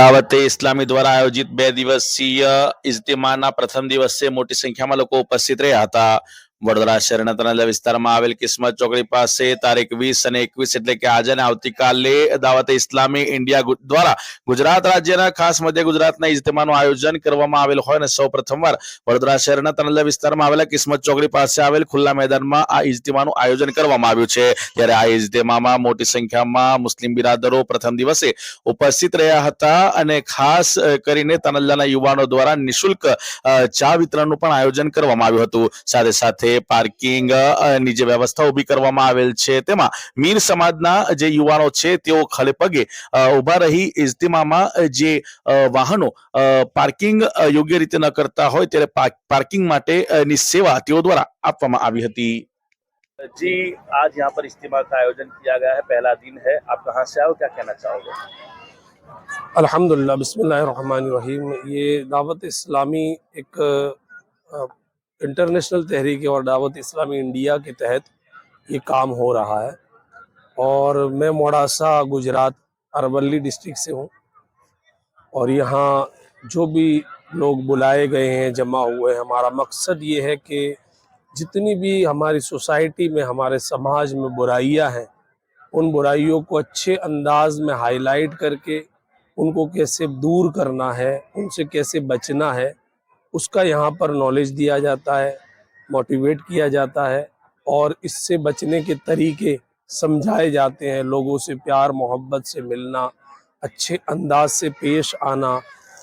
દાવતે ઇસ્લામી દ્વારા આયોજિત બે દિવસીય ઇજ્તિમાના પ્રથમ દિવસે મોટી સંખ્યામાં લોકો ઉપસ્થિત રહ્યા હતા વડોદરા શહેરના તનલા વિસ્તારમાં આવેલ કિસ્મત ચોકડી પાસે તારીખ વીસ અને એકવીસ એટલે કે આજે અને આવતીકાલે દાવતે ઇસ્લામી ઇન્ડિયા દ્વારા ગુજરાત રાજ્યના ખાસ મધ્ય ગુજરાતના ઇજતેમાનું આયોજન કરવામાં આવેલ હોય અને સૌ પ્રથમવાર વડોદરા શહેરના તનલા વિસ્તારમાં આવેલા કિસ્મત ચોકડી પાસે આવેલ ખુલ્લા મેદાનમાં આ ઇજતેમાનું આયોજન કરવામાં આવ્યું છે. ત્યારે આ ઇજતેમામાં મોટી સંખ્યામાં મુસ્લિમ બિરાદરો પ્રથમ દિવસે ઉપસ્થિત રહ્યા હતા અને ખાસ કરીને તનલ્લાના યુવાનો દ્વારા નિશુલ્ક ચા વિતરણનું પણ આયોજન કરવામાં આવ્યું હતું. સાથે સાથે જે પાર્કિંગ ની જે વ્યવસ્થાઓ ઊભી કરવામાં આવેલ છે તેમાં મીર સમાજના જે યુવાનો છે તેઓ ખલે પગે ઊભા રહી ઇજતિમામાં જે વાહનો પાર્કિંગ યોગ્ય રીતે ન કરતા હોય ત્યારે પાર્કિંગ માટેની સેવા તેઓ દ્વારા આપવામાં આવી હતી. جی آج یہاں پر اجتماع کا آیوجن کیا گیا ہے پہلا دن ہے آپ کہاں سے آؤ کیا کہنا چاہو گے الحمدللہ بسم اللہ الرحمن الرحیم یہ دعوت اسلامی ایک انٹرنیشنل تحریک اور دعوت اسلامی انڈیا کے تحت یہ کام ہو رہا ہے اور میں موڑاسا، گجرات اربلی ڈسٹرکٹ سے ہوں اور یہاں جو بھی لوگ بلائے گئے ہیں، جمع ہوئے ہمارا مقصد یہ ہے کہ جتنی بھی ہماری سوسائٹی میں، ہمارے سماج میں برائیاں ہیں، ان برائیوں کو اچھے انداز میں ہائی لائٹ کر کے ان کو کیسے دور کرنا ہے، ان سے کیسے بچنا ہے اس کا یہاں پر نالج دیا جاتا ہے موٹیویٹ کیا جاتا ہے اور اس سے بچنے کے طریقے سمجھائے جاتے ہیں۔ لوگوں سے پیار، محبت سے ملنا، اچھے انداز سے پیش آنا،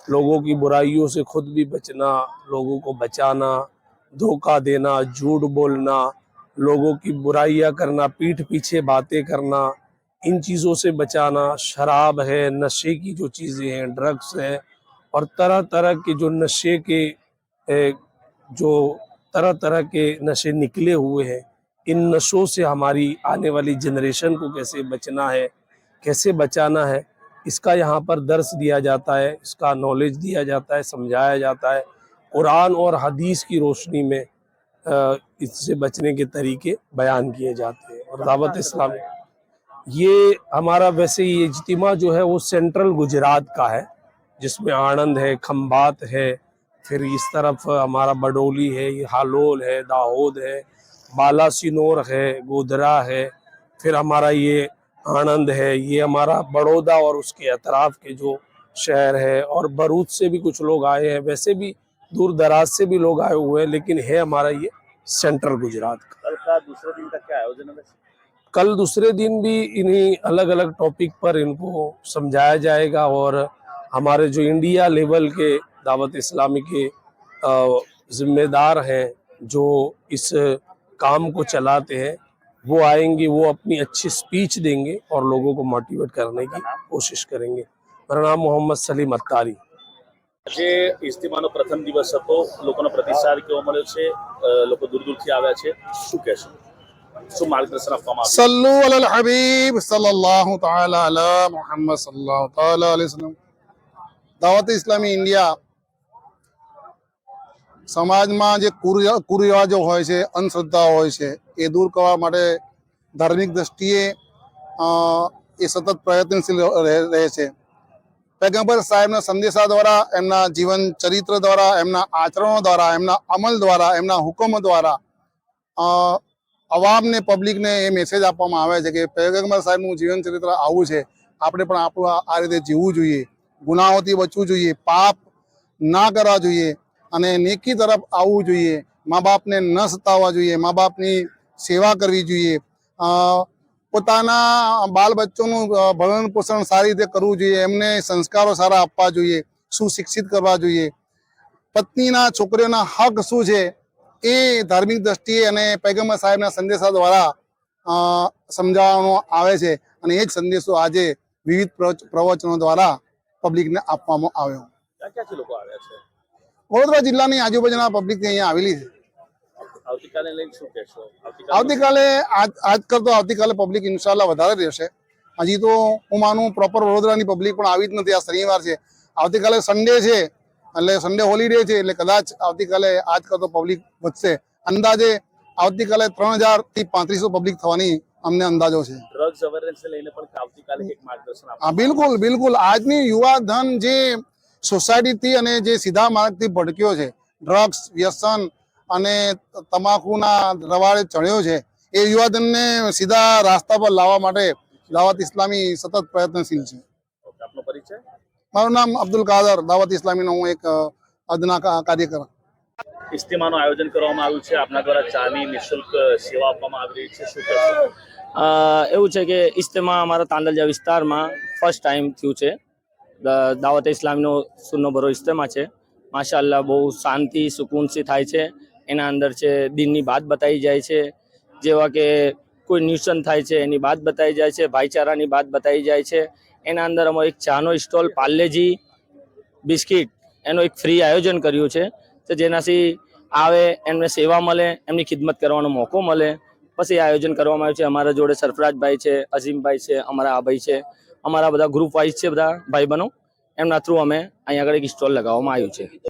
لوگوں کی برائیوں سے خود بھی بچنا، لوگوں کو بچانا، دھوکہ دینا، جھوٹ بولنا، لوگوں کی برائیاں کرنا، پیٹھ پیچھے باتیں کرنا، ان چیزوں سے بچانا۔ شراب ہے، نشے کی جو چیزیں ہیں ڈرگس ہیں اور طرح طرح کے جو نشے کے جو طرح طرح کے نشے نکلے ہوئے ہیں، ان نشوں سے ہماری آنے والی جنریشن کو کیسے بچنا ہے، کیسے بچانا ہے، اس کا یہاں پر درس دیا جاتا ہے، اس کا نالج دیا جاتا ہے، سمجھایا جاتا ہے، قرآن اور حدیث کی روشنی میں اس سے بچنے کے طریقے بیان کیے جاتے ہیں۔ اور دعوت اسلام، یہ ہمارا ویسے یہ اجتماع جو ہے وہ سینٹرل گجرات کا ہے۔ جس میں آنند ہے کھمبات ہے پھر اس طرف ہمارا بڈولی ہے ہالول ہے داہود ہے بالا سنور ہے گودرا ہے پھر ہمارا یہ آنند ہے یہ ہمارا بڑودا اور اس کے اطراف کے جو شہر ہے اور بروت سے بھی کچھ لوگ آئے ہیں ویسے بھی دور دراز سے بھی لوگ آئے ہوئے ہیں لیکن ہے ہمارا یہ سینٹرل گجرات کا۔ دوسرے دن تک کیا ہے کل دوسرے دن بھی انہی الگ الگ ٹاپک پر ان کو سمجھایا جائے گا اور ہمارے جو انڈیا لیول کے دعوت اسلامی کے ذمہ دار ہیں جو اس کام کو چلاتے ہیں وہ آئیں گے وہ اپنی اچھی سپیچ دیں گے اور لوگوں کو موٹیویٹ کرنے کی کوشش کریں گے۔ میرا نام محمد سلیم اتاری આજે ઇજ્તેમાનો પ્રથમ દિવસ હતો લોકોનો પ્રતિસાદ કેવો મળ્યો છે લોકો દૂર દૂરથી આવ્યા છે શું કહેશો શું માર્ગદર્શન આપવામાં સલ્લુ અલલ હબીબ સલ્લલ્લાહુ તઆલા અલા મુહમ્મદ સલ્લલ્લાહુ તઆલા અલૈહી વસલ્લમ દાવત ઇસ્લામી ઇન્ડિયા સમાજમાં જે કુરિ- કુરિવાજો હોય છે, અંધશ્રદ્ધાઓ હોય છે, એ દૂર કરવા માટે ધાર્મિક દ્રષ્ટિએ એ સતત પ્રયત્નશીલ રહે છે. પેગમ્બર સાહેબના સંદેશા દ્વારા, એમના જીવન ચરિત્ર દ્વારા, એમના આચરણો દ્વારા, એમના અમલ દ્વારા, એમના હુકમો દ્વારા અવામને, પબ્લિકને એ મેસેજ આપવામાં આવે છે કે પેગમ્બર સાહેબનું જીવન ચરિત્ર આવું છે. આપણે પણ આપણું આ રીતે જીવવું જોઈએ. ગુનાઓથી બચવું જોઈએ, પાપ ના કરવા જોઈએ અને નેકી તરફ આવવું જોઈએ. મા બાપને ન સતાવવા જોઈએ, મા બાપની સેવા કરવી જોઈએ. પોતાના બાલ બચ્ચોનું ભરણ પોષણ સારી રીતે કરવું જોઈએ, એમને સંસ્કારો સારા આપવા જોઈએ, સુશિક્ષિત કરવા જોઈએ. પત્નીના છોકરીઓના હક શું છે એ ધાર્મિક દ્રષ્ટિએ અને પૈગમ્બર સાહેબના સંદેશા દ્વારા સમજાવવામાં આવે છે. અને એ જ સંદેશો આજે વિવિધ પ્રવચ- પ્રવચનો દ્વારા પબ્લિકને આપવામાં આવ્યો. વડોદરા જિલ્લાની આજુબાજુના પબ્લિક અહીંયા આવેલી છે. આવતીકાલે આજ આજ કરતો આવતીકાલે પબ્લિક ઇન્શાલ્લાહ વધારે રહેશે. હજી તો હું માનું પ્રોપર વડોદરાની પબ્લિક પણ આવી જ નથી. આ શનિવાર છે. આવતીકાલે સન્ડે છે. એટલે સન્ડે હોલિડે છે. એટલે કદાચ આવતીકાલે આજ કરતો પબ્લિક વધશે. અંદાજે આવતીકાલે ત્રણ હજારથી પાંત્રીસો પબ્લિક થવાની અમને અંદાજો છે. ડ્રગ્સ અવેરનેસ લઈને પણ આવતીકાલે એક માર્ગદર્શન હા બિલકુલ બિલકુલ. આજની યુવા ધન જે સોસાયટીથી અને જે સીધા માર્ગથી ભટક્યો છે ડ્રગ્સ વ્યસન અને તમાકુના રવાડે ચડ્યો છે એ યુવાધનને સીધા રાસ્તા પર લાવવા માટે દાવત ઇસ્લામી સતત પ્રયત્નશીલ છે. આપનો પરિચય? મારું નામ અબ્દુલ કાદર દાવત ઇસ્લામીનો હું એક અદના કાર્યકર. ઇસ્તેમાનું આયોજન કરવામાં આવ્યું છે. આપના દ્વારા ચાની નિઃશુલ્ક સેવા આપવામાં આવી રહી છે. શું કહેશો? એવું છે કે ઇસ્તેમા અમારા તાંડલજા વિસ્તારમાં ફર્સ્ટ ટાઈમ થયું છે. દાવત ઇસ્લામનો સુન્નો ભરો ઇસ્તેમા છે. માશાલ્લાહ બહુ શાંતિ, સુકૂનથી થાય છે. એના અંદર છે, દિનની વાત બતાવી જાય છે. જેવા કે કોઈ ન્યુસન થાય છે, એની વાત બતાવી જાય છે. ભાઈચારાની વાત બતાવી જાય છે. એના અંદર અમે એક ચાનો સ્ટોલ પાર્લેજી બિસ્કિટ એનું એક ફ્રી આયોજન કર્યું છે. તો જેનાથી આવે, એમને સેવા મળે, એમની ખિદમત કરવાનો મોકો મળે. પછી આયોજન કરવામાં આવ્યું છે. અમારા જોડે સરફરાજભાઈ છે, અઝીમભાઈ છે, અમારા આભાઈ છે, અમારા બધા ગ્રુપ વાઇઝ છે બધા ભાઈ બનો એમના થ્રુ અમે અહીંયા આગળ એક સ્ટોલ લગાવવામાં આવ્યું છે.